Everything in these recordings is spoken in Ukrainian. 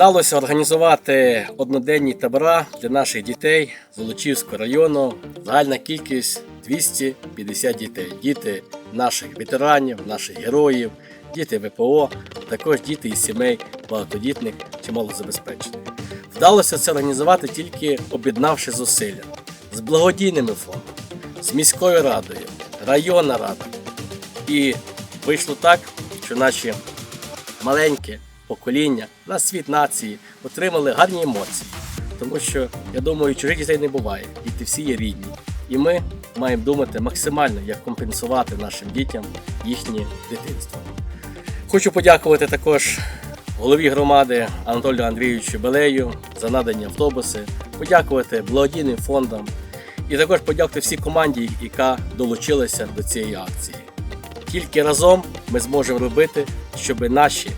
Вдалося організувати одноденні табора для наших дітей з Волочівського району. Загальна кількість 250 дітей. Діти наших ветеранів, наших героїв, діти ВПО, також діти із сімей багатодітних чи малозабезпечених. Вдалося це організувати тільки об'єднавши зусилля з благодійними фондами, з міською радою, районна рада. І вийшло так, що наші маленьке покоління на світ нації отримали гарні емоції. Тому що, я думаю, чужих дітей не буває, діти всі є рідні. І ми маємо думати максимально, як компенсувати нашим дітям їхнє дитинство. Хочу подякувати також голові громади Анатолію Андрійовичу Белею за надані автобуси, подякувати благодійним фондам і також подякувати всій команді, яка долучилася до цієї акції. Тільки разом ми зможемо робити, щоб наші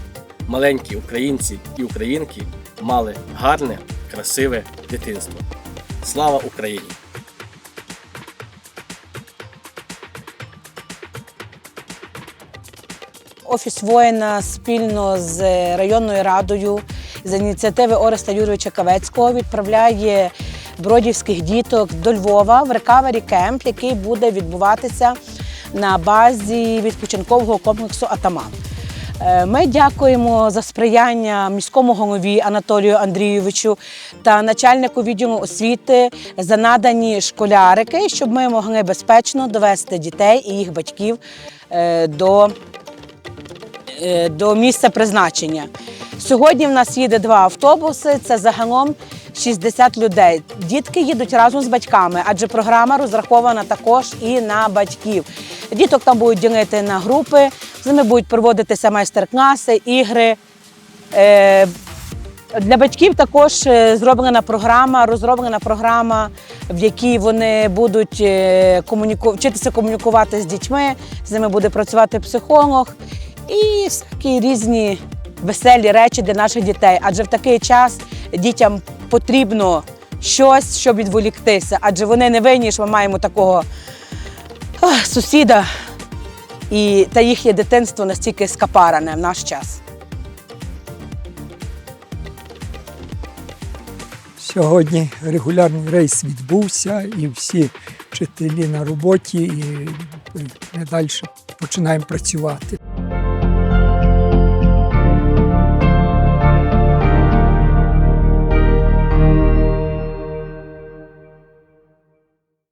маленькі українці і українки мали гарне, красиве дитинство. Слава Україні! Офіс воїна спільно з районною радою з ініціативи Ореста Юрійовича Кавецького відправляє бродівських діток до Львова в рекавері кемп, який буде відбуватися на базі відпочинкового комплексу Атаман. Е, Ми дякуємо за сприяння міському голові Анатолію Андрійовичу та начальнику відділу освіти за надані школярики, щоб ми могли безпечно довести дітей і їх батьків е, до е, до місця призначення. Сьогодні в нас їде два автобуси. Це загалом 60 людей. Дітки їдуть разом з батьками, адже програма розрахована також і на батьків. Діток там будуть ділити на групи, з ними будуть проводитися майстер-класи, ігри. Е, для батьків також е, зроблена програма, розроблена програма, в якій вони будуть е, комуніку... вчитися комунікувати з дітьми, з ними буде працювати психолог і всякі різні веселі речі для наших дітей. Адже в такий час дітям потрібно щось, щоб відволіктися, адже вони не винні, що ми маємо такого ах, сусіда, і та їхнє дитинство настільки скапаране в наш час. Сьогодні регулярний рейс відбувся, і всі вчителі на роботі, і ми далі починаємо працювати.